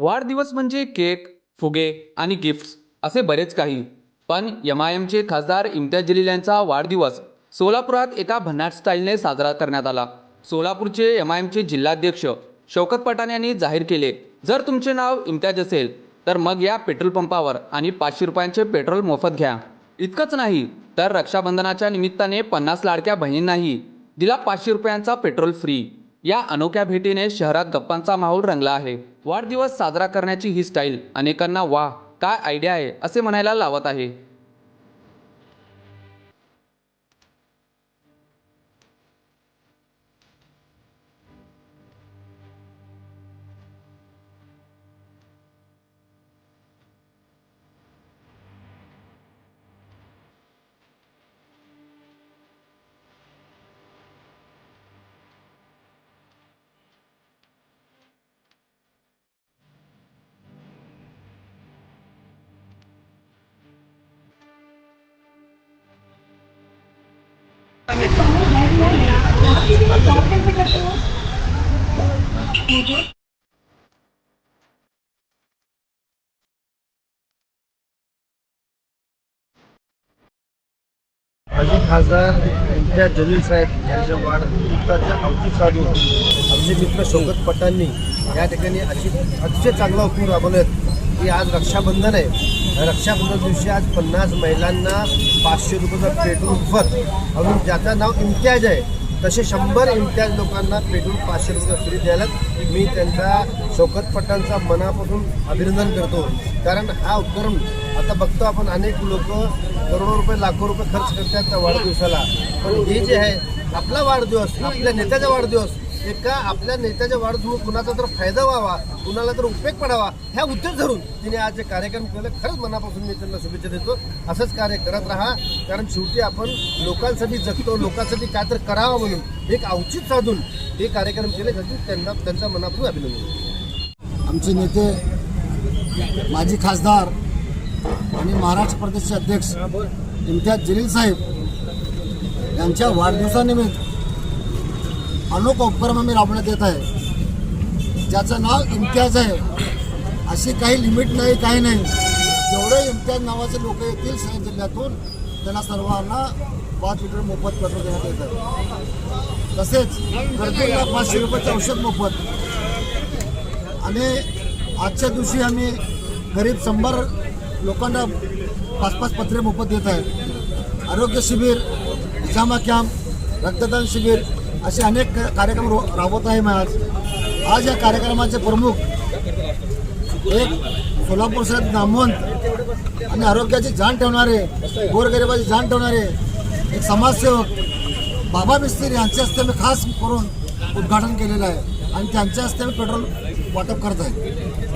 वाढदिवस म्हणजे केक फुगे आणि गिफ्ट्स असे बरेच काही. पण यम आय एमचे खासदार इम्तियाज जलील यांचा वाढदिवस सोलापुरात एका भन्नाट स्टाईलने साजरा करण्यात आला. सोलापूरचे एम आय एमचे जिल्हाध्यक्ष शौकत पठाण यांनी जाहीर केले जर तुमचे नाव इम्तियाज असेल तर मग या पेट्रोल पंपावर आणि पाचशे रुपयांचे पेट्रोल मोफत घ्या. इतकंच नाही तर रक्षाबंधनाच्या निमित्ताने पन्नास लाडक्या बहिणींनाही दिला पाचशे रुपयांचा पेट्रोल फ्री. या अनोख्या भेटीने शहरात गप्पांचा माहोल रंगला आहे. वाढदिवस साजरा करण्याची ही स्टाईल अनेकांना वा काय आयडिया आहे असे म्हणायला लावत आहे. अजित खासदार इम्तियाज जलील साहेब यांच्या वाढदिवसाच्या अवधी साधून. आमचे मित्र शौकत पटांनी या ठिकाणी अशी अतिशय चांगला उपयोग राबवलेत की आज रक्षाबंधन आहे. रक्षाबंधन दिवशी आज पन्नास महिलांना पाचशे रुपयाचा पेट्रोल फत अजून ज्याचं नाव इम्तियाज आहे तसे शंभर इम्तियाज लोकांना पेटून पाचशे रुपये फ्री द्यायला मी त्यांचा शौकत पठाणचा मनापासून अभिनंदन करतो. कारण हा उपक्रम आता बघतो आपण अनेक लोक करोडो रुपये लाखो रुपये खर्च करतात त्या वाढदिवसाला. पण हे जे आहे आपला वाढदिवस आपल्या नेत्याचा वाढदिवस एका आपल्या नेत्याच्या वाढदिवस कुणाचा तर फायदा व्हावा कुणाला तर उपयोग पडावा ह्या उद्देश धरून तिने आज जे कार्यक्रम केलं खरंच मनापासून मी त्यांना शुभेच्छा देतो. असंच कार्य करत राहा कारण शेवटी आपण लोकांसाठी जगतो लोकांसाठी काय तर करावं म्हणून एक औचित साधून हे कार्यक्रम केले त्याची त्यांना त्यांचा मनापासून अभिनंदन. आमचे नेते माजी खासदार आणि महाराष्ट्र प्रदेशचे अध्यक्ष इम्तियाज जलील साहेब यांच्या वाढदिवसानिमित्त अनोखा उपक्रम आम्ही राबवण्यात येत आहे. ज्याचं नाव इम्तियाज आहे. अशी काही लिमिट नाही काही नाही. जेवढे इम्तियाज नावाचे लोक येतील सगळ्या जिल्ह्यातून त्यांना सर्वांना पाच लिटर मोफत पेट्रोल देण्यात येतं. तसेच गरजूंना पाचशे रुपयाचं औषध मोफत. आणि आजच्या दिवशी आम्ही गरीब शंभर लोकांना पाच पाच पत्रे मोफत देत आहेत आरोग्य शिबिर हिजामा कॅम्प रक्तदान शिबिर असे अनेक कार्यक्रम रो- राबवत आहे मी आज आज या कार्यक्रमाचे प्रमुख एक सोलापूर शहरात नामवंत आणि आरोग्याची जाण ठेवणारे गोरगरिबाची जाण ठेवणारे एक समाजसेवक बाबा मिस्त्री यांच्या हस्ते मी खास करून उद्घाटन केलेलं आहे आणि त्यांच्या हस्ते मी पेट्रोल वाटप करत आहे.